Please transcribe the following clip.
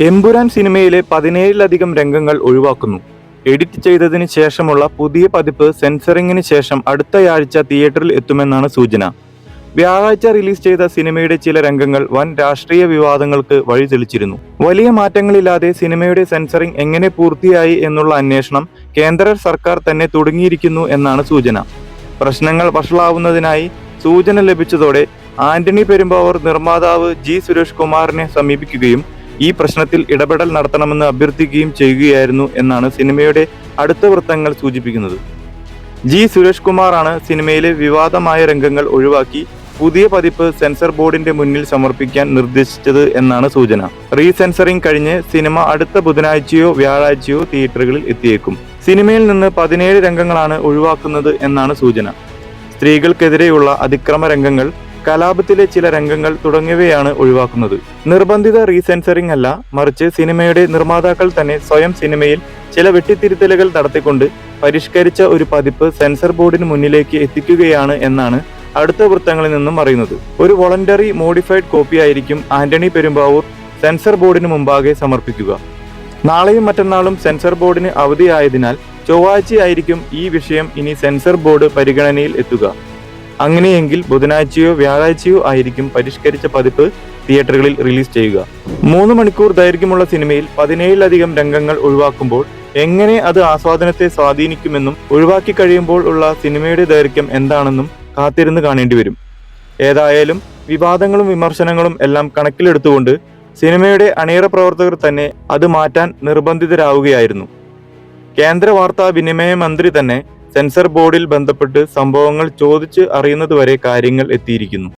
എമ്പുരാൻ സിനിമയിലെ പതിനേഴിലധികം രംഗങ്ങൾ ഒഴിവാക്കുന്നു. എഡിറ്റ് ചെയ്തതിന് ശേഷമുള്ള പുതിയ പതിപ്പ് സെൻസറിങ്ങിന് ശേഷം അടുത്തയാഴ്ച തിയേറ്ററിൽ എത്തുമെന്നാണ് സൂചന. വ്യാഴാഴ്ച റിലീസ് ചെയ്ത സിനിമയുടെ ചില രംഗങ്ങൾ വൻ രാഷ്ട്രീയ വിവാദങ്ങൾക്ക് വഴി വഴിതെളിച്ചിരുന്നു വലിയ മാറ്റങ്ങളില്ലാതെ സിനിമയുടെ സെൻസറിംഗ് എങ്ങനെ പൂർത്തിയായി എന്നുള്ള അന്വേഷണം കേന്ദ്ര സർക്കാർ തന്നെ തുടങ്ങിയിരിക്കുന്നു എന്നാണ് സൂചന. പ്രശ്നങ്ങൾ വഷളാവുന്നതിനായി സൂചന ലഭിച്ചതോടെ ആന്റണി പെരുമ്പാവൂർ നിർമ്മാതാവ് ജി സുരേഷ് കുമാറിനെ സമീപിക്കുകയും ഈ പ്രശ്നത്തിൽ ഇടപെടൽ നടത്തണമെന്ന് അഭ്യർത്ഥിക്കുകയും ചെയ്യുകയായിരുന്നു എന്നാണ് സിനിമയുടെ അടുത്ത വൃത്തങ്ങൾ സൂചിപ്പിക്കുന്നത്. ജി സുരേഷ് കുമാറാണ് സിനിമയിലെ വിവാദമായ രംഗങ്ങൾ ഒഴിവാക്കി പുതിയ പതിപ്പ് സെൻസർ ബോർഡിന്റെ മുന്നിൽ സമർപ്പിക്കാൻ നിർദ്ദേശിച്ചത് എന്നാണ് സൂചന. റീസെൻസറിംഗ് കഴിഞ്ഞ് സിനിമ അടുത്ത ബുധനാഴ്ചയോ വ്യാഴാഴ്ചയോ തിയേറ്ററുകളിൽ എത്തിയേക്കും. സിനിമയിൽ നിന്ന് പതിനേഴ് രംഗങ്ങളാണ് ഒഴിവാക്കുന്നത് എന്നാണ് സൂചന. സ്ത്രീകൾക്കെതിരെയുള്ള അതിക്രമ രംഗങ്ങൾ കലാപത്തിലെ ചില രംഗങ്ങൾ തുടങ്ങിയവയാണ് ഒഴിവാക്കുന്നത്. നിർബന്ധിത റീസെൻസറിംഗ് അല്ല മറിച്ച് സിനിമയുടെ നിർമ്മാതാക്കൾ തന്നെ സ്വയം സിനിമയിൽ ചില വെട്ടിത്തിരുത്തലുകൾ നടത്തിക്കൊണ്ട് പരിഷ്കരിച്ച ഒരു പതിപ്പ് സെൻസർ ബോർഡിന് മുന്നിലേക്ക് എത്തിക്കുകയാണ് എന്നാണ് അടുത്ത വൃത്തങ്ങളിൽ നിന്നും അറിയുന്നത്. ഒരു വോളണ്ടറി മോഡിഫൈഡ് കോപ്പി ആയിരിക്കും ആന്റണി പെരുമ്പാവൂർ സെൻസർ ബോർഡിന് മുമ്പാകെ സമർപ്പിക്കുക. നാളെയും മറ്റന്നാളും സെൻസർ ബോർഡിന് അവധിയായതിനാൽ ചൊവ്വാഴ്ചയായിരിക്കും ഈ വിഷയം ഇനി സെൻസർ ബോർഡ് പരിഗണനയിൽ എത്തുക. അങ്ങനെയെങ്കിൽ ബുധനാഴ്ചയോ വ്യാഴാഴ്ചയോ ആയിരിക്കും പരിഷ്കരിച്ച പതിപ്പ് തിയേറ്ററുകളിൽ റിലീസ് ചെയ്യുക. മൂന്ന് മണിക്കൂർ ദൈർഘ്യമുള്ള സിനിമയിൽ പതിനേഴിലധികം രംഗങ്ങൾ ഒഴിവാക്കുമ്പോൾ എങ്ങനെ അത് ആസ്വാദനത്തെ സ്വാധീനിക്കുമെന്നും ഒഴിവാക്കി കഴിയുമ്പോൾ ഉള്ള സിനിമയുടെ ദൈർഘ്യം എന്താണെന്നും കാത്തിരുന്ന് കാണേണ്ടി വരും. ഏതായാലും വിവാദങ്ങളും വിമർശനങ്ങളും എല്ലാം കണക്കിലെടുത്തുകൊണ്ട് സിനിമയുടെ അണിയറ പ്രവർത്തകർ തന്നെ അത് മാറ്റാൻ നിർബന്ധിതരാവുകയായിരുന്നു. കേന്ദ്ര വാർത്താ വിനിമയ മന്ത്രി തന്നെ സെൻസർ ബോർഡിൽ ബന്ധപ്പെട്ട് സംഭവങ്ങൾ ചോദിച്ച് അറിയുന്നതുവരെ കാര്യങ്ങൾ എത്തിയിരിക്കുന്നു.